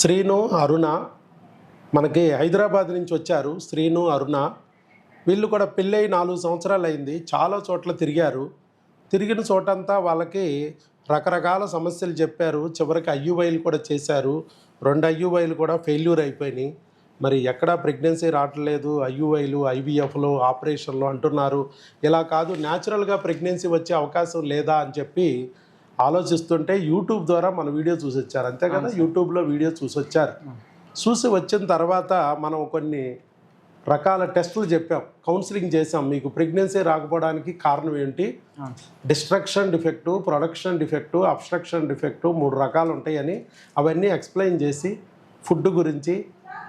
శ్రీను అరుణ మనకి హైదరాబాద్ నుంచి వచ్చారు. శ్రీను అరుణ వీళ్ళు కూడా పెళ్ళై నాలుగు సంవత్సరాలు అయింది. చాలా చోట్ల తిరిగారు. తిరిగిన చోటంతా వాళ్ళకి రకరకాల సమస్యలు చెప్పారు. చివరికి ఐయువైలు కూడా చేశారు. రెండు ఐయువైలు కూడా ఫెయిల్యూర్ అయిపోయినాయి. మరి ఎక్కడా ప్రెగ్నెన్సీ రావట్లేదు. ఐయువైలు ఐవీఎఫ్లు ఆపరేషన్లు అంటున్నారు. ఇలా కాదు న్యాచురల్గా ప్రెగ్నెన్సీ వచ్చే అవకాశం లేదా అని చెప్పి ఆలోచిస్తుంటే యూట్యూబ్ ద్వారా మన వీడియో చూసి వచ్చారు అంతే కదా? యూట్యూబ్లో వీడియో చూసి వచ్చారు చూసి వచ్చిన తర్వాత మనం కొన్ని రకాల టెస్టులు చెప్పాం. కౌన్సిలింగ్ చేసాం మీకు ప్రెగ్నెన్సీ రాకపోవడానికి కారణం ఏంటి? Destruction defect production defect obstruction defect మూడు రకాలు ఉంటాయని అవన్నీ ఎక్స్ప్లెయిన్ చేసి ఫుడ్ గురించి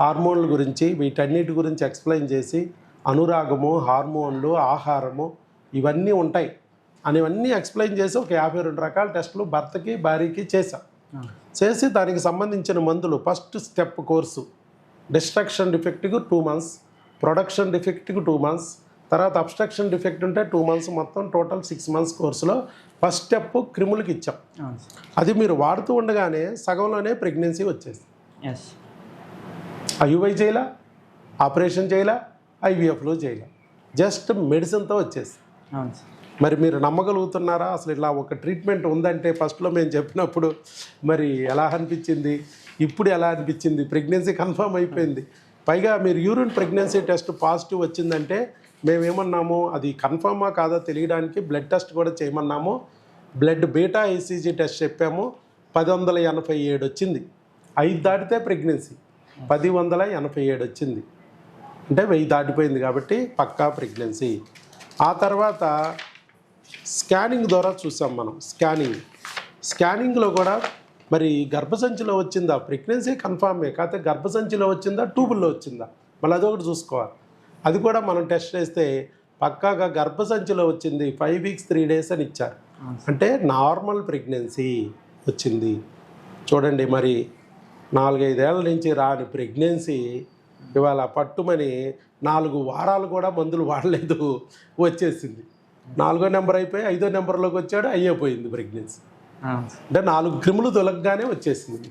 హార్మోన్ల గురించి వీటన్నిటి గురించి ఎక్స్ప్లెయిన్ చేసి అనురాగము హార్మోన్లు ఆహారము ఇవన్నీ ఉంటాయి. అనేవన్నీ ఎక్స్ప్లెయిన్ చేసి ఒక యాభై రెండు రకాల టెస్టులు భర్తకి భార్యకి చేశాం. చేసి దానికి సంబంధించిన మందులు ఫస్ట్ స్టెప్ కోర్సు డిస్ట్రక్షన్ డిఫెక్ట్కి టూ మంత్స్ ప్రొడక్షన్ డిఫెక్ట్కి టూ మంత్స్ తర్వాత అబ్స్ట్రక్షన్ డిఫెక్ట్ ఉంటే టూ మంత్స్ మొత్తం టోటల్ సిక్స్ మంత్స్ కోర్సులో ఫస్ట్ స్టెప్ క్రిములకి ఇచ్చాం. అది మీరు వాడుతూ ఉండగానే సగంలోనే ప్రెగ్నెన్సీ వచ్చేసి ఎస్ ఐయువై చేయాల? ఆపరేషన్ చేయాల? ఐవీఎఫ్లో చేయాల? జస్ట్ మెడిసిన్తో వచ్చేసి మరి మీరు నమ్మగలుగుతున్నారా? అసలు ఇలా ఒక ట్రీట్మెంట్ ఉందంటే ఫస్ట్లో మేము చెప్పినప్పుడు మరి ఎలా అనిపించింది? ఇప్పుడు ఎలా అనిపించింది? ప్రెగ్నెన్సీ కన్ఫర్మ్ అయిపోయింది. పైగా మీరు యూరిన్ ప్రెగ్నెన్సీ టెస్ట్ పాజిటివ్ వచ్చిందంటే మేమేమన్నాము అది కన్ఫర్మా కాదా తెలియడానికి బ్లడ్ టెస్ట్ కూడా చేయమన్నాము. బ్లడ్ బీటా ఐసీజీ టెస్ట్ చెప్పాము పది వందల ఎనభై ఏడు వచ్చింది. ఐదు దాటితే ప్రెగ్నెన్సీ పది వందల ఎనభై ఏడు వచ్చింది. అంటే వెయ్యి దాటిపోయింది కాబట్టి పక్కా ప్రెగ్నెన్సీ. ఆ తర్వాత స్కానింగ్ ద్వారా చూసాం మనం. స్కానింగ్. స్కానింగ్లో కూడా మరి గర్భసంచిలో వచ్చిందా? ప్రెగ్నెన్సీ కన్ఫామే. కాకపోతే గర్భసంచిలో వచ్చిందా? ట్యూబుల్లో వచ్చిందా? మళ్ళీ అదొకటి చూసుకోవాలి. అది కూడా మనం టెస్ట్ చేస్తే పక్కాగా గర్భసంచిలో వచ్చింది ఫైవ్ వీక్స్ త్రీ డేస్ అని ఇచ్చారు. అంటే నార్మల్ ప్రెగ్నెన్సీ వచ్చింది. చూడండి మరి నాలుగైదేళ్ళ నుంచి రాని ప్రెగ్నెన్సీ ఇవాళ పట్టుమని నాలుగు వారాలు కూడా మందులు వాడలేదు వచ్చేసింది. నాలుగో నెంబర్ అయిపోయి ఐదో నెంబర్లోకి వచ్చాడు అయ్యిపోయింది ప్రెగ్నెన్సీ. అంటే నాలుగు క్రిములు తొలగగానే వచ్చేసింది.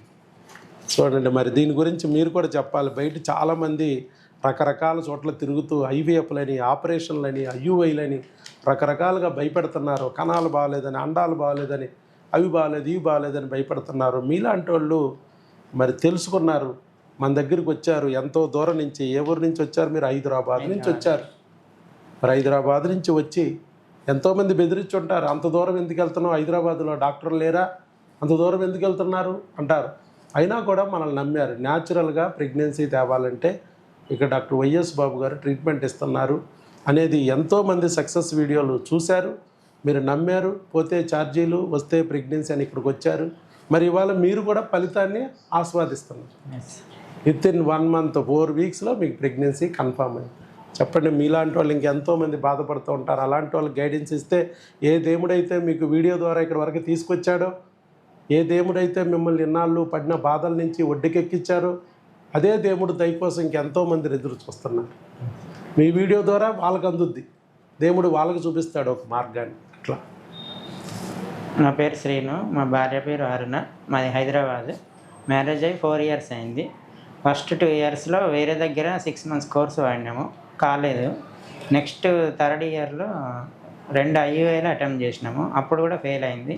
చూడండి మరి దీని గురించి మీరు కూడా చెప్పాలి. బయట చాలామంది రకరకాల చోట్ల తిరుగుతూ ఐవీఎఫ్లని ఆపరేషన్లని ఐయుఐలని రకరకాలుగా భయపెడుతున్నారు. కణాలు బాగాలేదని అండాలు బాగాలేదని అవి బాగాలేదు ఇవి బాగాలేదని భయపెడుతున్నారు. మీలాంటి వాళ్ళు మరి తెలుసుకున్నారు. మన దగ్గరికి వచ్చారు. ఎంతో దూరం నుంచి ఏ ఊరు నుంచి వచ్చారు మీరు? హైదరాబాద్ నుంచి వచ్చారు. మరి హైదరాబాద్ నుంచి వచ్చి ఎంతోమంది బెదిరించి ఉంటారు అంత దూరం ఎందుకు వెళ్తున్నావు? హైదరాబాద్లో డాక్టర్లు లేరా? అంత దూరం ఎందుకు వెళ్తున్నారు? అంటారు. అయినా కూడా మనల్ని నమ్మారు. న్యాచురల్గా ప్రెగ్నెన్సీ తేవాలంటే ఇక్కడ డాక్టర్ వైఎస్ బాబు గారు ట్రీట్మెంట్ ఇస్తున్నారు అనేది ఎంతోమంది సక్సెస్ వీడియోలు చూశారు. మీరు నమ్మారు పోతే ఛార్జీలు వస్తే ప్రెగ్నెన్సీ అని ఇక్కడికి వచ్చారు. మరి ఇవాళ మీరు కూడా ఫలితాన్ని ఆస్వాదిస్తున్నారు. With in one month four వీక్స్లో మీకు ప్రెగ్నెన్సీ కన్ఫామ్ అయింది. చెప్పండి మీలాంటి వాళ్ళు ఇంకెంతోమంది బాధపడుతూ ఉంటారు. అలాంటి వాళ్ళకి గైడెన్స్ ఇస్తే ఏ దేవుడైతే మీకు వీడియో ద్వారా ఇక్కడ వరకు తీసుకొచ్చాడో ఏ దేవుడైతే మిమ్మల్ని ఇన్నాళ్ళు పడిన బాధల నుంచి ఒడ్డుకెక్కించారో అదే దేవుడు దయకోసం ఇంకెంతోమంది ఎదురు చూస్తున్నారు. మీ వీడియో ద్వారా వాళ్ళకి అందుద్ది. దేవుడు వాళ్ళకి చూపిస్తాడు ఒక మార్గాన్ని. అట్లా. నా పేరు శ్రీను మా భార్య పేరు అరుణ మాది హైదరాబాద్. మ్యారేజ్ అయ్యి ఫోర్ ఇయర్స్ అయింది. ఫస్ట్ టూ ఇయర్స్లో వేరే దగ్గర సిక్స్ మంత్స్ కోర్సు వాడినాము. కాలేదు. నెక్స్ట్ థర్డ్ ఇయర్లో రెండు ఐయుఏలు అటెంప్ట్ చేసినాము. అప్పుడు కూడా ఫెయిల్ అయింది.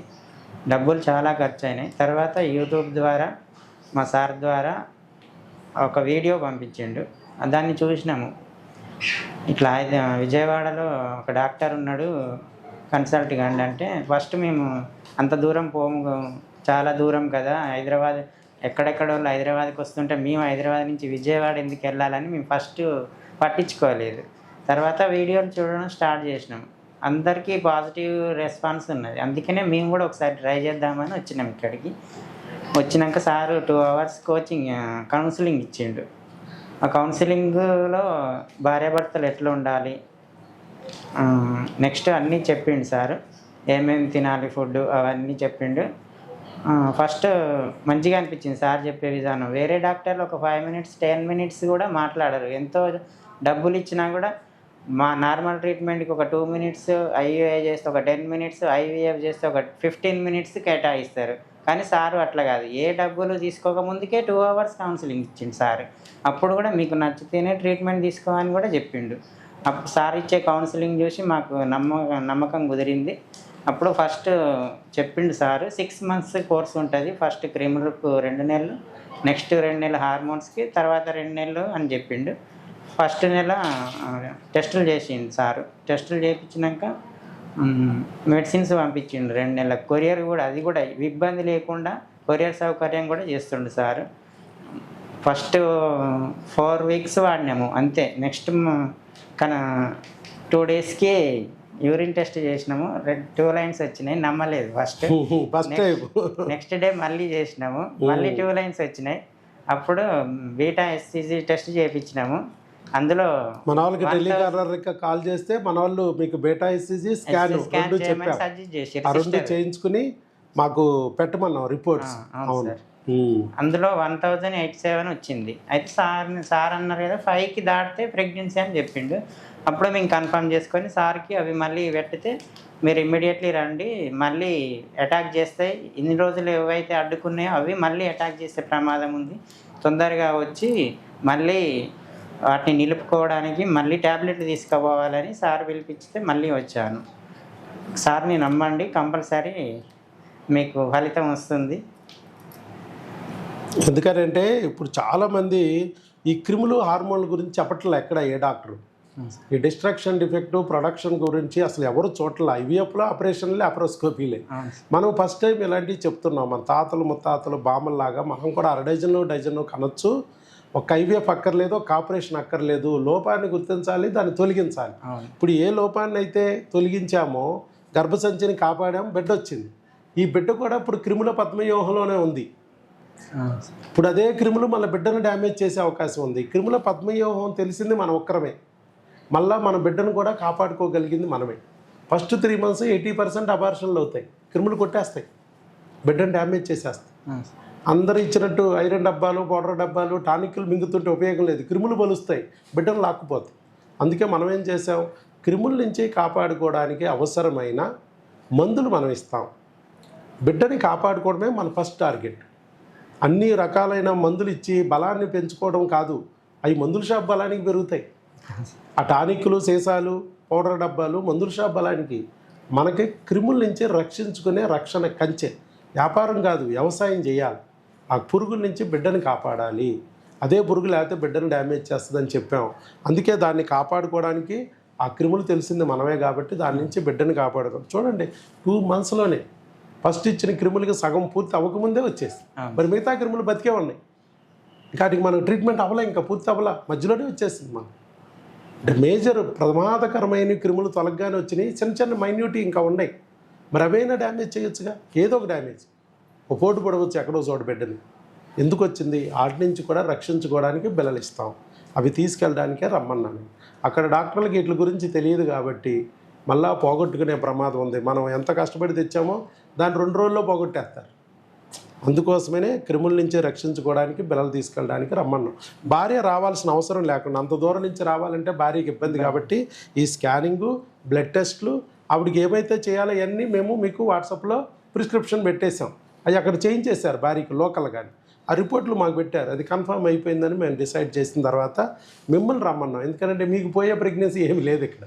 డబ్బులు చాలా ఖర్చు అయినాయి తర్వాత యూట్యూబ్ ద్వారా మా సార్ ద్వారా ఒక వీడియో పంపించిండు. దాన్ని చూసినాము. ఇట్లా విజయవాడలో ఒక డాక్టర్ ఉన్నాడు కన్సల్ట్ కండి అంటే ఫస్ట్ మేము అంత దూరం పోము చాలా దూరం కదా హైదరాబాద్ ఎక్కడెక్కడ వాళ్ళు హైదరాబాద్కి వస్తుంటే మేము హైదరాబాద్ నుంచి విజయవాడ ఎందుకు వెళ్ళాలని మేము ఫస్ట్ పట్టించుకోలేదు. తర్వాత వీడియోలు చూడడం స్టార్ట్ చేసినాం. అందరికీ పాజిటివ్ రెస్పాన్స్ ఉన్నది. అందుకనే మేము కూడా ఒకసారి ట్రై చేద్దామని వచ్చినాం ఇక్కడికి. వచ్చినాక sir two hours coaching counselling ఇచ్చిండు. ఆ కౌన్సిలింగ్లో భార్యాభర్తలు ఎట్లా ఉండాలి? నెక్స్ట్ అన్నీ చెప్పిండు సారు. ఏమేమి తినాలి ఫుడ్ అవన్నీ చెప్పిండు. ఫస్ట్ మంచిగా అనిపించింది. సార్ చెప్పే విధానం. వేరే డాక్టర్లు ఒక ఫైవ్ మినిట్స్ టెన్ మినిట్స్ కూడా మాట్లాడరు. ఎంతో డబ్బులు ఇచ్చినా కూడా మా నార్మల్ ట్రీట్మెంట్కి ఒక టూ మినిట్స్ ఐయుఐ చేస్తే ఒక టెన్ మినిట్స్ ఐవీఎఫ్ చేస్తే ఒక ఫిఫ్టీన్ మినిట్స్ కేటాయిస్తారు. కానీ సారు అట్లా కాదు. ఏ డబ్బులు తీసుకోక ముందుకే టూ అవర్స్ కౌన్సిలింగ్ ఇచ్చిండు సార్. అప్పుడు కూడా మీకు నచ్చితేనే ట్రీట్మెంట్ తీసుకోమని కూడా చెప్పిండు. అప్పుడు సార్ ఇచ్చే కౌన్సిలింగ్ చూసి మాకు నమ్మకం నమ్మకం కుదిరింది. అప్పుడు ఫస్ట్ చెప్పిండు సారు సిక్స్ మంత్స్ కోర్స్ ఉంటుంది. ఫస్ట్ క్రిములకు రెండు నెలలు నెక్స్ట్ రెండు నెలలు హార్మోన్స్కి తర్వాత రెండు నెలలు అని చెప్పిండు. ఫస్ట్ నెల టెస్టులు చేసిండు సారు. టెస్టులు చేయించినాక మెడిసిన్స్ పంపించిండు రెండు నెలల కొరియర్ కూడా అది కూడా ఇబ్బంది లేకుండా కొరియర్ సౌకర్యం కూడా చేస్తుండు సారు. ఫస్ట్ ఫోర్ వీక్స్ వాడినాము అంతే. నెక్స్ట్ కన టూ డేస్కి యూరిన్ టెస్ట్ చేసినాము. రెడ్ టూ లైన్స్ వచ్చినాయి. నమ్మలేదు ఫస్ట్. ఫస్ట్ నెక్స్ట్ డే మళ్ళీ చేసినాము. మళ్ళీ టూ లైన్స్ వచ్చినాయి. అప్పుడు బీటా ఎస్సీజీ టెస్ట్ చేయించినాము అందులో మన వాళ్ళకి కాల్ చేస్తే మన వాళ్ళు మీకు బేటా ఎస్సీజీ స్కాన్ రెండు చేసి రెండు చేయించుకుని మాకు పెట్టమన్నాం రిపోర్ట్స్ అవును. అందులో వన్ థౌజండ్ ఎయిట్ సెవెన్ వచ్చింది. అయితే సార్ సార్ అన్నారు కదా ఫైవ్కి దాటితే ప్రెగ్నెన్సీ అని చెప్పిండు. అప్పుడు మేము కన్ఫర్మ్ చేసుకొని సార్కి అవి మళ్ళీ పెట్టితే మీరు ఇమ్మీడియట్లీ రండి మళ్ళీ అటాక్ చేస్తాయి ఇన్ని రోజులు ఏవైతే అడ్డుకున్నాయో అవి మళ్ళీ అటాక్ చేసే ప్రమాదం ఉంది. తొందరగా వచ్చి మళ్ళీ వాటిని నిలుపుకోవడానికి మళ్ళీ ట్యాబ్లెట్లు తీసుకుపోవాలని సార్ పిలిపించితే మళ్ళీ వచ్చాను. సార్ని నమ్మండి కంపల్సరీ మీకు ఫలితం వస్తుంది. ఎందుకంటే ఇప్పుడు చాలా మంది ఈ క్రిములు హార్మోన్ల గురించి చెప్పట్లే ఎక్కడ ఏ డాక్టర్. ఈ డిస్ట్రక్షన్ డిఫెక్ట్ ప్రొడక్షన్ గురించి అసలు ఎవరు చూడట్లే. ఐవీఎఫ్లో ఆపరేషన్లే అప్రోస్కోపీలే. మనం ఫస్ట్ టైం ఇలాంటివి చెప్తున్నాం. మన తాతలు ముత్తాతలు బామ్మల్లాగా మనం కూడా అర డజను డజను కనొచ్చు. ఒక ఐవీఎఫ్ అక్కర్లేదు ఒక ఆపరేషన్ అక్కర్లేదు. లోపాన్ని గుర్తించాలి దాన్ని తొలగించాలి. ఇప్పుడు ఏ లోపాన్ని అయితే తొలగించామో గర్భసంచిని కాపాడాం బిడ్డ వచ్చింది. ఈ బిడ్డ కూడా ఇప్పుడు క్రిముల పద్మవ్యూహంలోనే ఉంది. ఇప్పుడు అదే క్రిములు మన బిడ్డను డ్యామేజ్ చేసే అవకాశం ఉంది. క్రిముల పద్మవ్యూహం తెలిసింది మనం ఒక్కరమే. మళ్ళా మన బిడ్డను కూడా కాపాడుకోగలిగింది మనమే. First three months eighty percent అబార్షన్లు అవుతాయి. క్రిములు కొట్టేస్తాయి. బిడ్డను డ్యామేజ్ చేసేస్తాయి. అందరు ఇచ్చినట్టు ఐరన్ డబ్బాలు పౌడర్ డబ్బాలు టానిక్లు మింగుతుంటే ఉపయోగం లేదు. క్రిములు బలుస్తాయి. బిడ్డను లాక్కుపోతాయి. అందుకే మనం ఏం చేసాం క్రిముల నుంచి కాపాడుకోవడానికి అవసరమైన మందులు మనం ఇస్తాం. బిడ్డని కాపాడుకోవడమే మన ఫస్ట్ టార్గెట్. అన్ని రకాలైన మందులు ఇచ్చి బలాన్ని పెంచుకోవడం కాదు. అవి మందుల షాప్ బలానికి పెరుగుతాయి. ఆ టానిక్లు సీసాలు పౌడర్ డబ్బాలు మందుల షాప్ బలానికి మనకి క్రిముల నుంచి రక్షించుకునే రక్షణ కంచె. వ్యాపారం కాదు వ్యవసాయం చేయాలి. ఆ పురుగుల నుంచి బిడ్డను కాపాడాలి. అదే పురుగు లేకపోతే బిడ్డను డ్యామేజ్ చేస్తుందని చెప్పాం. అందుకే దాన్ని కాపాడుకోవడానికి ఆ క్రిములు తెలిసింది మనమే కాబట్టి దాని నుంచి బిడ్డను కాపాడుకోవాలి చూడండి టూ మంత్స్లోనే ఫస్ట్ ఇచ్చిన క్రిములకి సగం పూర్తి అవ్వకముందే వచ్చేసి. మరి మిగతా క్రిములు బతికే ఉన్నాయి. వాటికి మనం ట్రీట్మెంట్ అవ్వలే ఇంకా పూర్తి అవ్వలా. మధ్యలోనే వచ్చేసింది మనం. అంటే మేజర్ ప్రమాదకరమైన క్రిములు తొలగగానే వచ్చినాయి. చిన్న చిన్న మైన్యూటీ ఇంకా ఉన్నాయి. మరి అవైనా డ్యామేజ్ చేయొచ్చుగా? ఏదో ఒక డ్యామేజ్. ఒక పోటు పడవచ్చు ఎక్కడో చోట బిడ్డని ఎందుకు వచ్చింది? వాటి నుంచి కూడా రక్షించుకోవడానికి బిల్లలు ఇస్తాం. అవి తీసుకెళ్ళడానికే రమ్మన్నాను. అక్కడ డాక్టర్లకి వీటి గురించి తెలియదు కాబట్టి మళ్ళా పోగొట్టుకునే ప్రమాదం ఉంది. మనం ఎంత కష్టపడి తెచ్చామో దాన్ని రెండు రోజుల్లో పోగొట్టేస్తారు. అందుకోసమనే క్రిముల నుంచి రక్షించుకోవడానికి బిల్లలు తీసుకెళ్ళడానికి రమ్మన్నాం. భార్య రావాల్సిన అవసరం లేకుండా అంత దూరం నుంచి రావాలంటే భార్యకి ఇబ్బంది కాబట్టి ఈ స్కానింగు బ్లడ్ టెస్ట్లు ఆవిడకి ఏమైతే చేయాలో అవన్నీ మేము మీకు వాట్సాప్లో ప్రిస్క్రిప్షన్ పెట్టేశాం. అవి అక్కడ చేయించేశారు భార్యకి లోకల్ కానీ ఆ రిపోర్ట్లు మాకు పెట్టారు. అది కన్ఫర్మ్ అయిపోయిందని మేము డిసైడ్ చేసిన తర్వాత మిమ్మల్ని రమ్మన్నాం. ఎందుకంటే మీకు పోయే ప్రెగ్నెన్సీ ఏమి లేదు ఇక్కడ.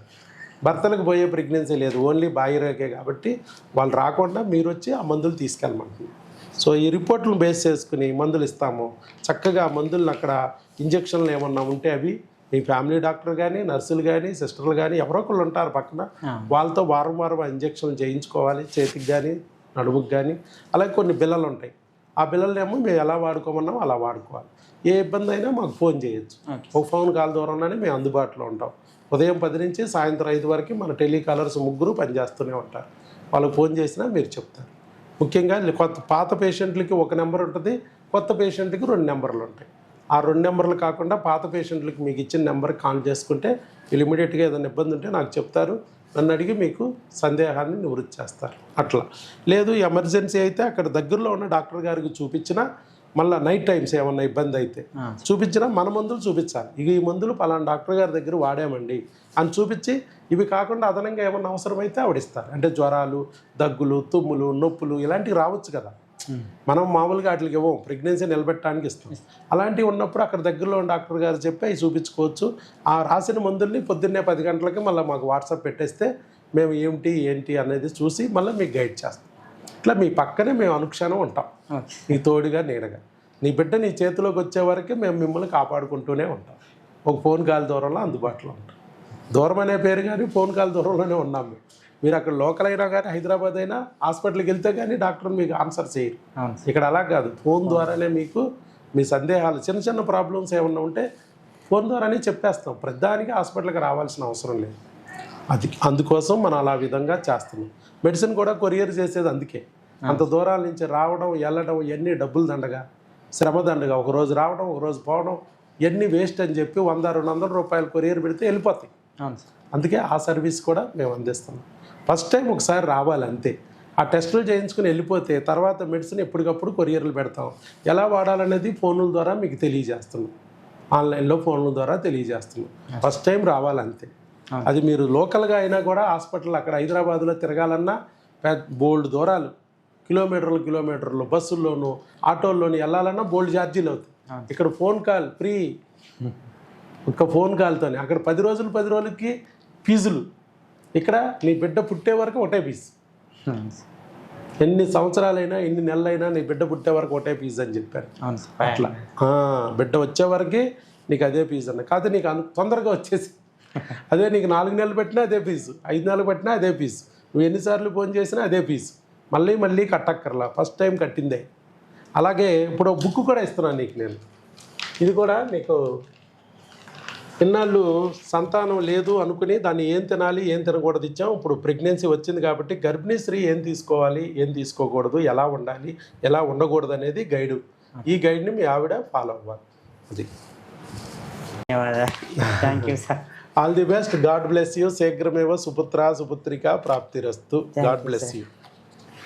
భర్తలకు పోయే ప్రెగ్నెన్సీ లేదు ఓన్లీ బాయిరేకే కాబట్టి వాళ్ళు రాకుండా మీరు వచ్చి ఆ మందులు తీసుకెళ్ళమంటున్నాం సో ఈ రిపోర్ట్లను బేస్ చేసుకుని మందులు ఇస్తాము. చక్కగా మందులను అక్కడ ఇంజక్షన్లు ఏమన్నా ఉంటే అవి మీ ఫ్యామిలీ డాక్టర్ కానీ నర్సులు కానీ సిస్టర్లు కానీ ఎవరో ఒకళ్ళు ఉంటారు పక్కన. వాళ్ళతో వారం వారం ఆ ఇంజక్షన్లు చేయించుకోవాలి చేతికి కానీ నడుముకి కానీ అలాగే కొన్ని బిల్లలు ఉంటాయి. ఆ బిల్లలనేమో మేము ఎలా వాడుకోమన్నాం అలా వాడుకోవాలి. ఏ ఇబ్బంది అయినా మాకు ఫోన్ చేయొచ్చు. ఒక ఫోన్ కాల్ ద్వారానే మేము అందుబాటులో ఉంటాం. ఉదయం పది నుంచి సాయంత్రం ఐదు వరకు మన టెలికాలర్స్ ముగ్గురు పనిచేస్తూనే ఉంటారు. వాళ్ళకి ఫోన్ చేసినా మీరు చెప్తారు. ముఖ్యంగా కొత్త పాత పేషెంట్లకి ఒక నెంబర్ ఉంటుంది కొత్త పేషెంట్కి రెండు నెంబర్లు ఉంటాయి. ఆ రెండు నెంబర్లు కాకుండా పాత పేషెంట్లకి మీకు ఇచ్చిన నెంబర్కి కాల్ చేసుకుంటే వీళ్ళు ఇమీడియట్గా ఏదైనా ఇబ్బంది ఉంటే నాకు చెప్తారు. నన్ను అడిగి మీకు సందేహాన్ని నివృత్తి చేస్తారు. అట్లా. లేదు ఎమర్జెన్సీ అయితే అక్కడ దగ్గరలో ఉన్న డాక్టర్ గారికి చూపించినా మళ్ళీ నైట్ టైమ్స్ ఏమన్నా ఇబ్బంది అయితే చూపించినా మన మందులు చూపించాలి. ఇక ఈ మందులు పలానా డాక్టర్ గారి దగ్గర వాడామండి. అని చూపించి ఇవి కాకుండా అదనంగా ఏమన్నా అవసరమైతే ఆవిడిస్తారు. అంటే జ్వరాలు దగ్గులు తుమ్ములు నొప్పులు ఇలాంటివి రావచ్చు కదా. మనం మామూలుగా వాటికి ఇవ్వం. ప్రెగ్నెన్సీ నిలబెట్టడానికి ఇస్తాం. అలాంటివి ఉన్నప్పుడు అక్కడ దగ్గరలో ఉన్న డాక్టర్ గారు చెప్పి అవి చూపించుకోవచ్చు. ఆ రాసిన మందుల్ని పొద్దున్నే పది గంటలకి మళ్ళీ మాకు వాట్సాప్ పెట్టేస్తే మేము ఏమిటి ఏంటి అనేది చూసి మళ్ళీ మీకు గైడ్ చేస్తాం. ఇట్లా మీ పక్కనే మేము అనుక్షణం ఉంటాం. నీ తోడుగా నీడగా. నీ బిడ్డ నీ చేతిలోకి వచ్చే వరకే మేము మిమ్మల్ని కాపాడుకుంటూనే ఉంటాం. ఒక ఫోన్ కాల్ దూరంలో అందుబాటులో ఉంటాం. దూరం అనే పేరు కానీ ఫోన్ కాల్ దూరంలోనే ఉన్నాం మేము. మీరు అక్కడ లోకల్ అయినా కానీ హైదరాబాద్ అయినా హాస్పిటల్కి వెళ్తే కానీ డాక్టర్ మీకు ఆన్సర్ చేయరు. ఇక్కడ అలా కాదు. ఫోన్ ద్వారానే మీకు మీ సందేహాలు చిన్న చిన్న ప్రాబ్లమ్స్ ఏమన్నా ఉంటే ఫోన్ ద్వారానే చెప్పేస్తాం. ప్రతిదానికి హాస్పిటల్కి రావాల్సిన అవసరం లేదు. అది అందుకోసం మనం అలా విధంగా చేస్తున్నాం. మెడిసిన్ కూడా కొరియర్ చేసేది అందుకే. అంత దూరాల నుంచి రావడం వెళ్ళడం ఇవన్నీ డబ్బులు దండగా? శ్రమ దండగా. ఒక రోజు రావడం ఒక రోజు పోవడం ఇవన్నీ వేస్ట్ అని చెప్పి వంద రెండు వందల రూపాయలు కొరియర్ పెడితే వెళ్ళిపోతాయి. అందుకే ఆ సర్వీస్ కూడా మేము అందిస్తున్నాం. ఫస్ట్ టైం ఒకసారి రావాలి అంతే. ఆ టెస్టులు చేయించుకుని వెళ్ళిపోతే తర్వాత మెడిసిన్ ఎప్పటికప్పుడు కొరియర్లు పెడతాం. ఎలా వాడాలనేది ఫోన్ల ద్వారా మీకు తెలియజేస్తున్నాం. ఆన్లైన్లో ఫోన్ల ద్వారా తెలియజేస్తున్నాం. ఫస్ట్ టైం రావాలంతే. అది మీరు లోకల్గా అయినా కూడా హాస్పిటల్ అక్కడ హైదరాబాద్లో తిరగాలన్నా పెద్ద బోల్డ్ దూరాలు. కిలోమీటర్లు కిలోమీటర్లు బస్సుల్లోనూ ఆటోల్లోనూ వెళ్ళాలన్నా బోల్డ్ ఛార్జీలు అవుతాయి. ఇక్కడ ఫోన్ కాల్ ఫ్రీ. ఒక్క ఫోన్ కాల్తోనే. అక్కడ పది రోజులు పది రోజులకి ఫీజులు. ఇక్కడ నీ బిడ్డ పుట్టే వరకు ఒకటే ఫీజు. ఎన్ని సంవత్సరాలైనా ఎన్ని నెలలైనా నీ బిడ్డ పుట్టే వరకు ఒకటే ఫీజు అని చెప్పారు. అట్లా. బిడ్డ వచ్చే వరకే నీకు అదే ఫీజు అన్న. కాదు నీకు అను తొందరగా వచ్చేసి. అదే నీకు నాలుగు నెలలు పెట్టినా అదే ఫీజు. ఐదు నెలలు పెట్టినా అదే ఫీజు. నువ్వు ఎన్నిసార్లు ఫోన్ చేసినా అదే ఫీజు. మళ్ళీ మళ్ళీ కట్టక్కర్లా. First time కట్టిందే. అలాగే ఇప్పుడు బుక్ కూడా ఇస్తున్నాను నీకు నేను. ఇది కూడా నీకు ఇన్నాళ్ళు సంతానం లేదు అనుకుని దాన్ని ఏం తినాలి ఏం తినకూడదు ఇచ్చాం ఇప్పుడు ప్రెగ్నెన్సీ వచ్చింది కాబట్టి గర్భిణీ స్త్రీ ఏం తీసుకోవాలి ఏం తీసుకోకూడదు ఎలా ఉండాలి ఎలా ఉండకూడదు అనేది గైడు ఈ గైడ్ని మీ ఆవిడ ఫాలో అవ్వాలి. అది. Thank you sir all the best God bless you శీఘ్రమేవ సుపుత్ర సుపుత్రిక ప్రాప్తిరస్తు. God bless you